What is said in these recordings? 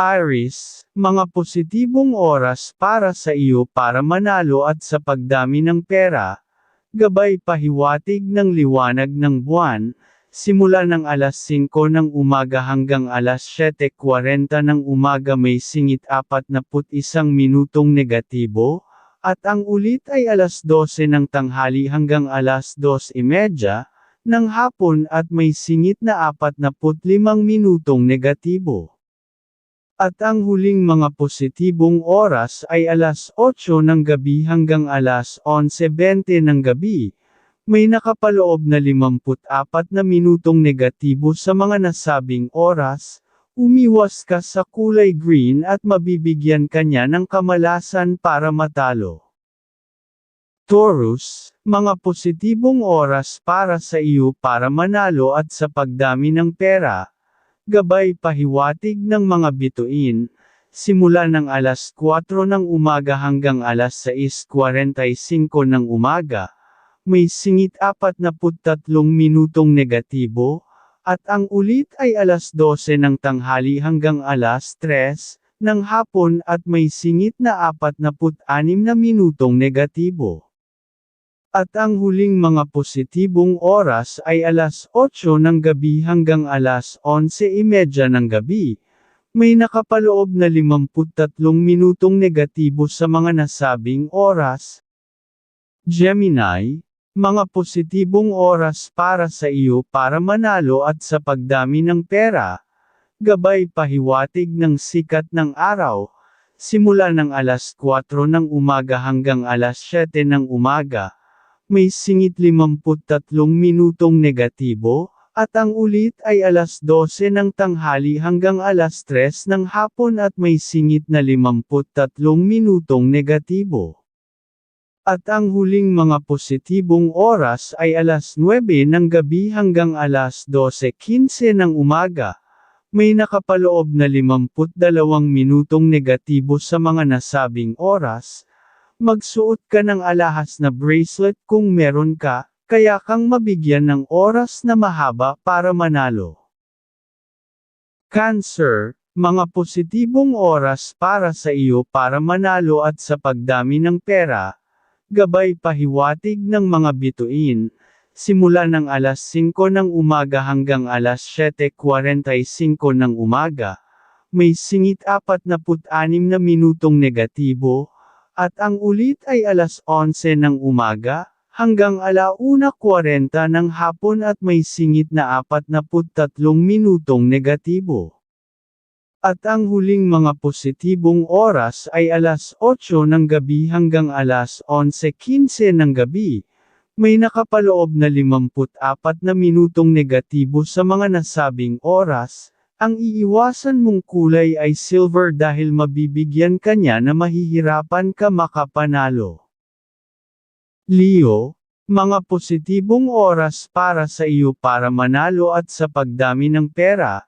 Aris, mga positibong oras para sa iyo para manalo at sa pagdami ng pera, gabay pahiwatig ng liwanag ng buwan, simula ng alas 5 ng umaga hanggang alas 7.40 ng umaga may singit 41 minutong negatibo, at ang ulit ay alas 12 ng tanghali hanggang alas 2.30 ng hapon at may singit na 45 minutong negatibo. At ang huling mga positibong oras ay alas 8 ng gabi hanggang alas 11.20 ng gabi. May nakapaloob na 54 na minutong negatibo sa mga nasabing oras, umiwas ka sa kulay green at mabibigyan kanya ng kamalasan para matalo. Taurus, mga positibong oras para sa iyo para manalo at sa pagdami ng pera, gabay pahiwatig ng mga bituin, simula ng alas 4 ng umaga hanggang alas 6.45 ng umaga, may singit 43 minutong negatibo, at ang ulit ay alas 12 ng tanghali hanggang alas 3 ng hapon at may singit na 46 na minutong negatibo. At ang huling mga positibong oras ay alas 8 ng gabi hanggang alas 11.30 ng gabi. May nakapaloob na 53 minutong negatibo sa mga nasabing oras. Gemini, mga positibong oras para sa iyo para manalo at sa pagdami ng pera. Gabay pahiwatig ng sikat ng araw, simula ng alas 4 ng umaga hanggang alas 7 ng umaga may singit 53 minutong negatibo, at ang ulit ay alas 12 ng tanghali hanggang alas 3 ng hapon at may singit na 53 minutong negatibo. At ang huling mga positibong oras ay alas 9 ng gabi hanggang alas 12.15 ng umaga. May nakapaloob na 52 minutong negatibo sa mga nasabing oras, Magsuot ka ng alahas na bracelet kung meron ka, kaya kang mabigyan ng oras na mahaba para manalo. Cancer, mga positibong oras para sa iyo para manalo at sa pagdami ng pera, gabay pahiwatig ng mga bituin, simula ng alas 5 ng umaga hanggang alas 7.45 ng umaga, may singit 46 na minutong negatibo, at ang ulit ay alas 11 ng umaga, hanggang alauna 40 ng hapon at may singit na 43 minutong negatibo. At ang huling mga positibong oras ay alas 8 ng gabi hanggang alas 11.15 ng gabi. May nakapaloob na 54 na minutong negatibo sa mga nasabing oras, ang iiwasan mong kulay ay silver dahil mabibigyan ka niya na mahihirapan ka makapanalo. Leo, mga positibong oras para sa iyo para manalo at sa pagdami ng pera,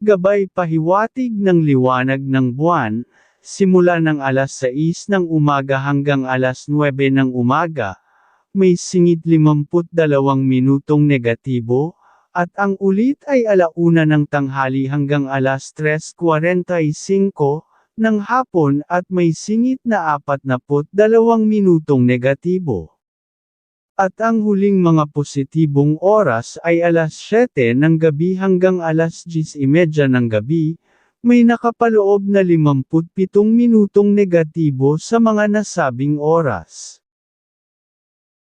gabay pahiwatig ng liwanag ng buwan, simula ng alas 6 ng umaga hanggang alas 9 ng umaga, may singit 52 minutong negatibo, at ang ulit ay alauna ng tanghali hanggang alas 3.45 ng hapon at may singit na 42 minutong negatibo. At ang huling mga positibong oras ay alas 7 ng gabi hanggang alas 10.30 ng gabi, may nakapaloob na 57 minutong negatibo sa mga nasabing oras.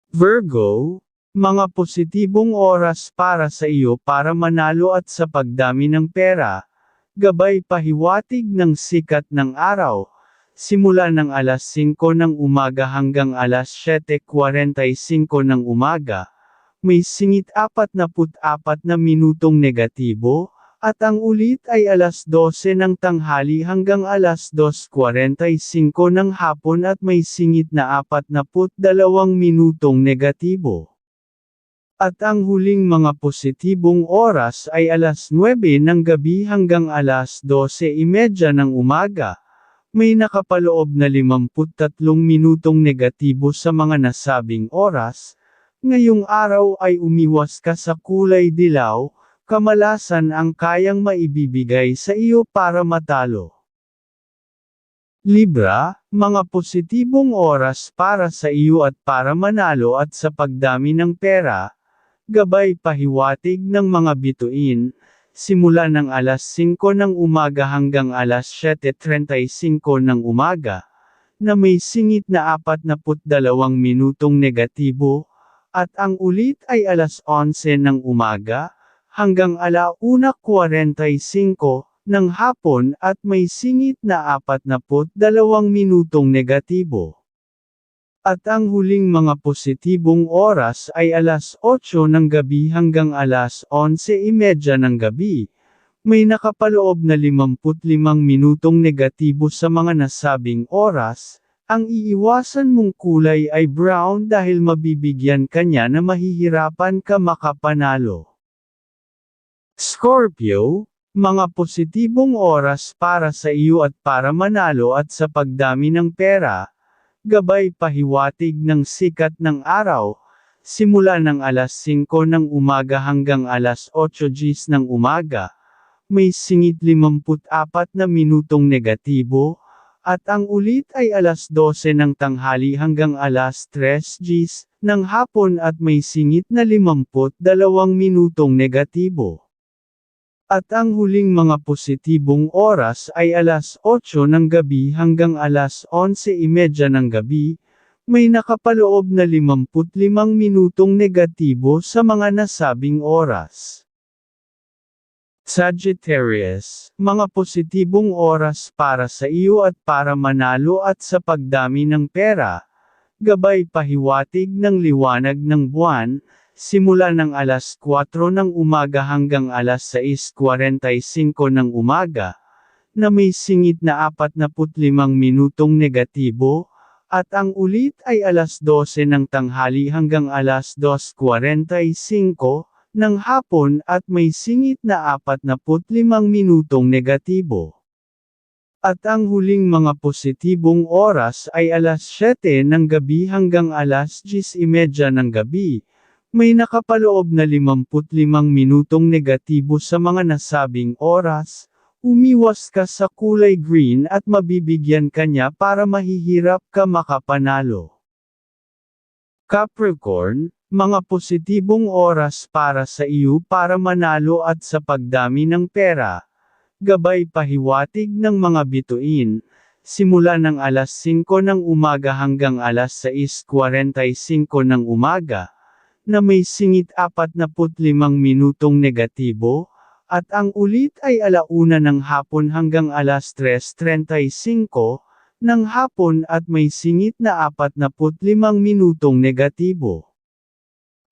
Virgo, mga positibong oras para sa iyo para manalo at sa pagdami ng pera, gabay pahiwatig ng sikat ng araw, simula ng alas 5 ng umaga hanggang alas 7.45 ng umaga, may singit 44 na minutong negatibo, at ang ulit ay alas 12 ng tanghali hanggang alas 2.45 ng hapon at may singit na 42 minutong negatibo. At ang huling mga positibong oras ay alas 9 ng gabi hanggang alas 12.30 ng umaga. May nakapaloob na 53 minutong negatibo sa mga nasabing oras. Ngayong araw ay umiwas ka sa kulay dilaw, kamalasan ang kayang maibibigay sa iyo para matalo. Libra, mga positibong oras para sa iyo at para manalo at sa pagdami ng pera, gabay pahiwatig ng mga bituin, simula ng alas 5 ng umaga hanggang alas 7.35 ng umaga, na may singit na 42 minutong negatibo, at ang ulit ay alas 11 ng umaga, hanggang alauna.45 ng hapon at may singit na 42 minutong negatibo. At ang huling mga positibong oras ay alas 8 ng gabi hanggang alas 11.30 ng gabi. May nakapaloob na 55 minutong negatibo sa mga nasabing oras, ang iiwasan mong kulay ay brown dahil mabibigyan kanya na mahihirapan ka makapanalo. Scorpio, mga positibong oras para sa iyo at para manalo at sa pagdami ng pera, gabay pahiwatig ng sikat ng araw, simula ng alas 5 ng umaga hanggang alas 8 gis ng umaga, may singit 54 na minutong negatibo, at ang ulit ay alas 12 ng tanghali hanggang alas 3 gis ng hapon at may singit na 52 minutong negatibo. At ang huling mga positibong oras ay alas 8 ng gabi hanggang alas 11.30 ng gabi, may nakapaloob na 55 minutong negatibo sa mga nasabing oras. Sagittarius, mga positibong oras para sa iyo at para manalo at sa pagdami ng pera, gabay pahiwatig ng liwanag ng buwan, simula ng alas 4 ng umaga hanggang alas 6.45 ng umaga, na may singit na 45 minutong negatibo, at ang ulit ay alas 12 ng tanghali hanggang alas 2.45 ng hapon at may singit na 45 minutong negatibo. At ang huling mga positibong oras ay alas 7 ng gabi hanggang alas 10.30 ng gabi, may nakapaloob na 55 minutong negatibo sa mga nasabing oras, umiwas ka sa kulay green at mabibigyan kanya para mahihirap ka makapanalo. Capricorn, mga positibong oras para sa iyo para manalo at sa pagdami ng pera, gabay pahiwatig ng mga bituin, simula ng alas 5 ng umaga hanggang alas 6.45 ng umaga, na may singit 45 minutong negatibo, at ang ulit ay alauna ng hapon hanggang alas 3.35 ng hapon at may singit na 45 minutong negatibo.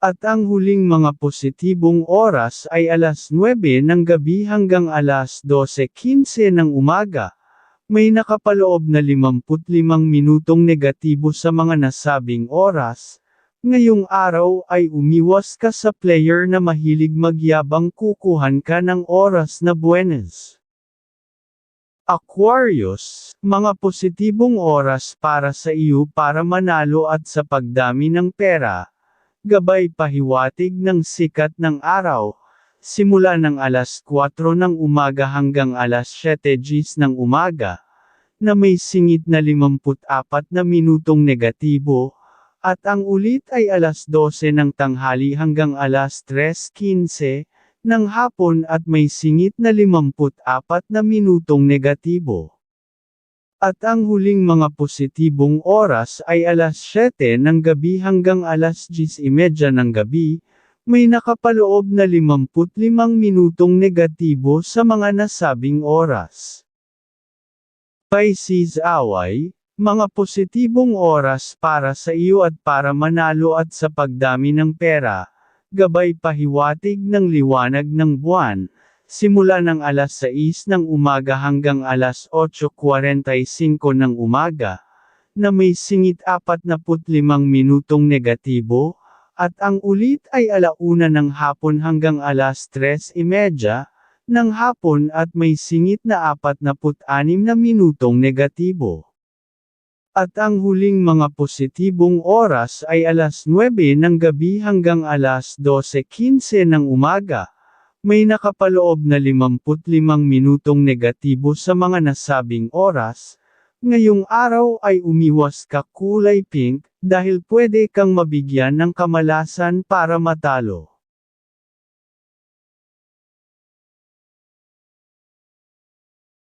At ang huling mga positibong oras ay alas 9 ng gabi hanggang alas 12.15 ng umaga. May nakapaloob na 55 minutong negatibo sa mga nasabing oras, Ngayong araw ay umiwas ka sa player na mahilig magyabang kukuhan ka ng oras na buenas. Aquarius, mga positibong oras para sa iyo para manalo at sa pagdami ng pera, gabay pahiwatig ng sikat ng araw, simula ng alas 4 ng umaga hanggang alas 7 gis ng umaga, na may singit na 54 na minutong negatibo, at ang ulit ay alas 12 ng tanghali hanggang alas 3.15 ng hapon at may singit na 54 na minutong negatibo. At ang huling mga positibong oras ay alas 7 ng gabi hanggang alas 10.30 ng gabi, may nakapaloob na 55 minutong negatibo sa mga nasabing oras. Pisces Away, mga positibong oras para sa iyo at para manalo at sa pagdami ng pera, gabay pahiwatig ng liwanag ng buwan, simula ng alas 6 ng umaga hanggang alas 8.45 ng umaga, na may singit 45 minutong negatibo, at ang ulit ay alauna ng hapon hanggang alas 3.30 ng hapon at may singit na 46 na minutong negatibo. At ang huling mga positibong oras ay alas 9 ng gabi hanggang alas 12.15 ng umaga. May nakapaloob na 55 minutong negatibo sa mga nasabing oras. Ngayong araw ay umiwas ka kulay pink, dahil pwede kang mabigyan ng kamalasan para matalo.